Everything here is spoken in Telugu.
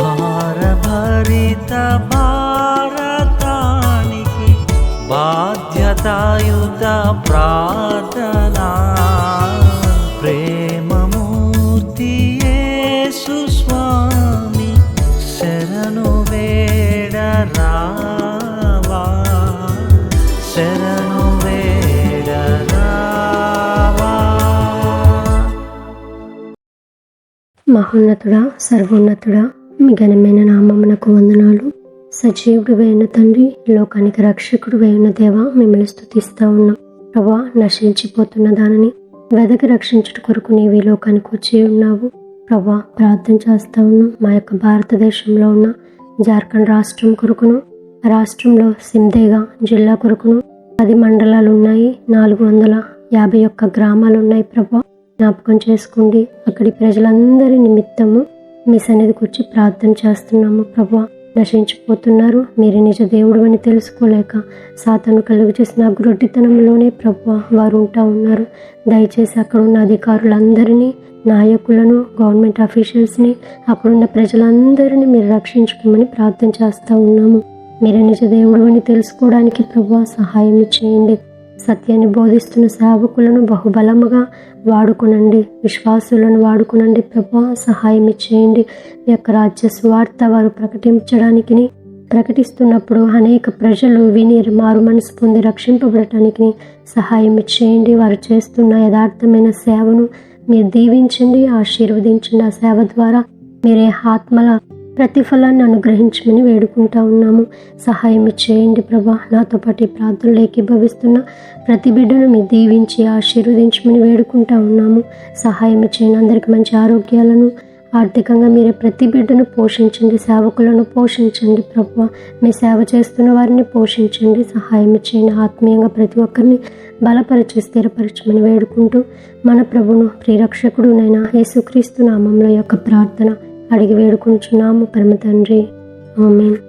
భారభరిత భారతానికి బాధ్యతాయుత ప్రార్థనా. ప్రేమమూర్తి స్వామి శరణు వేడరా మహోన్నతుడా సర్వోన్నతుడా మీ ఘనమైన నామమునకు వందనాలు. సజీవుడు వేయన తండ్రి లోకానికి రక్షకుడు వేయన దేవ మిమ్మల్ని స్థుతిస్తా ఉన్నాం. ప్రభా నశించిపోతున్న దానిని వెదకి రక్షించుట కొరకు నీవు ఈ లోకానికి వచ్చి ఉన్నావు. ప్రభా ప్రార్థన చేస్తా ఉన్నాం. మా యొక్క భారతదేశంలో ఉన్న జార్ఖండ్ రాష్ట్రం కొరకును రాష్ట్రంలో సిమ్దేగా జిల్లా కొరకును పది మండలాలు ఉన్నాయి. నాలుగు వందల యాభై ఒక్క గ్రామాలు ఉన్నాయి. ప్రభా జ్ఞాపకం చేసుకోండి. అక్కడి ప్రజలందరి నిమిత్తము మీ సన్నిధికి వచ్చి ప్రార్థన చేస్తున్నాము ప్రభా. నశించిపోతున్నారు. మీరు నిజ దేవుడు అని తెలుసుకోలేక సాతను కలుగు చేసిన గ్రొడ్డితనంలోనే ప్రభా వారు ఉంటా ఉన్నారు. దయచేసి అక్కడ ఉన్న అధికారులందరినీ నాయకులను గవర్నమెంట్ అఫీషియల్స్ని అక్కడున్న ప్రజలందరినీ మీరు రక్షించుకోమని ప్రార్థన చేస్తూ ఉన్నాము. మీరే నిజ దేవుడు అని తెలుసుకోవడానికి ప్రభు సహాయం చేయండి. సత్యాన్ని బోధిస్తున్న సేవకులను బహుబలముగా వాడుకునండి. విశ్వాసులను వాడుకునండి. ప్రభా సహాయం ఇచ్చేయండి. మీ యొక్క రాజ్య స్వార్థ వారు ప్రకటించడానికి ప్రకటిస్తున్నప్పుడు అనేక ప్రజలు విని మారు మనసు పొంది రక్షింపబడటానికి సహాయం ఇచ్చేయండి. వారు చేస్తున్న యథార్థమైన సేవను మీరు దీవించండి ఆశీర్వదించండి. ఆ సేవ ద్వారా మీరే ఆత్మల ప్రతిఫలాన్ని అనుగ్రహించమని వేడుకుంటా ఉన్నాము. సహాయం చేయండి ప్రభా. నాతో పాటు ఈ ప్రార్థనలు ఏకీభవిస్తున్న ప్రతి బిడ్డను మీ దీవించి ఆశీర్వదించమని వేడుకుంటా ఉన్నాము. సహాయం చేయండి అందరికి మంచి ఆరోగ్యాలను ఆర్థికంగా మీరే ప్రతి బిడ్డను పోషించండి. సేవకులను పోషించండి ప్రభు. మీ సేవ చేస్తున్న వారిని పోషించండి. సహాయం చేయండి ఆత్మీయంగా ప్రతి ఒక్కరిని బలపరిచి స్థిరపరచమని వేడుకుంటూ మన ప్రభును ప్రియరక్షకుడు నైనా యేసుక్రీస్తు నామంలో యొక్క ప్రార్థన అడిగి వేడుకుంటున్నాము పరమ తండ్రి ఆమెన్.